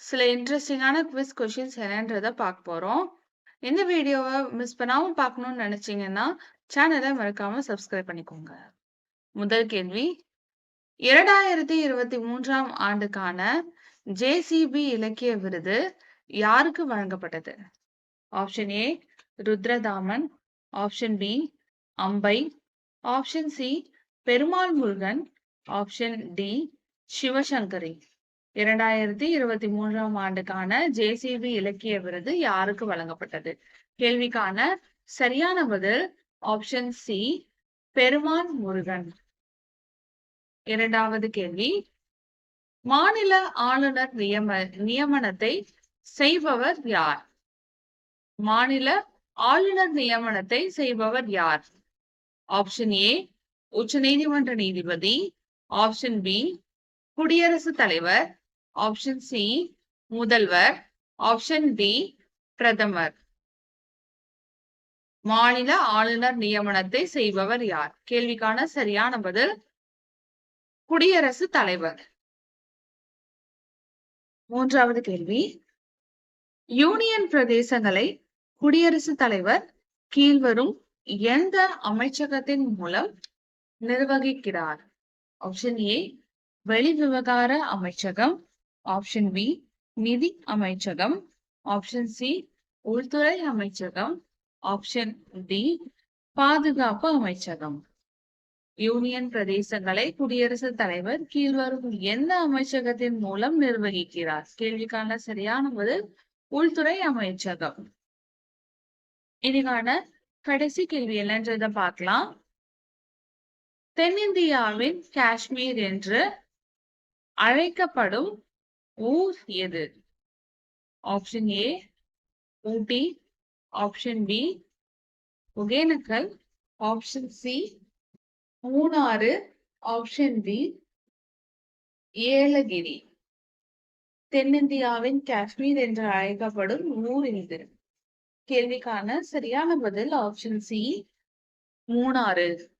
சில இன்ட்ரெஸ்டிங்கான quiz questions என்னன்றதை பார்க்க போகிறோம் இந்த வீடியோவை மிஸ் பண்ணாமல் பார்க்கணும்னு நினச்சிங்கன்னா சேனலை மறக்காம சப்ஸ்கிரைப் பண்ணிக்கோங்க. முதல் கேள்வி 2023ஆம் ஆண்டுக்கான ஜேசிபி இலக்கிய விருது யாருக்கு வழங்கப்பட்டது? Option A Rudradaman, option B Ambai, option C Perumal Murugan, option D Sivasankari. 2023ஆம் ஆண்டுக்கான ஜேசிபி இலக்கிய விருது யாருக்கு வழங்கப்பட்டது? கேள்விக்கான சரியான பதில் ஆப்ஷன் சி பெருமான் முருகன். இரண்டாவது கேள்வி மாநில ஆளுநர் நியம நியமனத்தை செய்பவர் யார்? மாநில ஆளுநர் நியமனத்தை செய்பவர் யார்? ஆப்ஷன் ஏ உச்ச நீதிமன்ற நீதிபதி, ஆப்ஷன் பி குடியரசுத் தலைவர், ஆப்ஷன் சி முதல்வர், ஆப்ஷன் டி பிரதமர். மாநில ஆளுநர் நியமனத்தை செய்பவர் யார்? கேள்விக்கான சரியான பதில் குடியரசு தலைவர். மூன்றாவது கேள்வி யூனியன் பிரதேசங்களை குடியரசுத் தலைவர் கீழ்வரும் எந்த அமைச்சகத்தின் மூலம் நிர்வகிக்கிறார்? ஆப்ஷன் ஏ வெளிவிவகார அமைச்சகம், ஆப்ஷன் பி நிதி அமைச்சகம், ஆப்ஷன் சி உள்துறை அமைச்சகம், ஆப்ஷன் டி பாதுகாப்பு அமைச்சகம். யூனியன் பிரதேசங்களை குடியரசுத் தலைவர் கீழ்வரும் எந்த அமைச்சகத்தின் மூலம் நிர்வகிக்கிறார்? கேள்விக்கான சரியான பதில் உள்துறை அமைச்சகம். இதுக்கான கடைசி கேள்வி என்னன்றத பார்க்கலாம். தென்னிந்தியாவின் காஷ்மீர் என்று அழைக்கப்படும் ஊர் எது? Option A Ooty, option B Hogenakkal, option C Munnar, option D Yelagiri. தென்னிந்தியாவின் காஷ்மீர் என்று அழைக்கப்படும் ஊர் எது? கேள்விக்கான சரியான பதில் ஆப்ஷன் சி மூணாறு.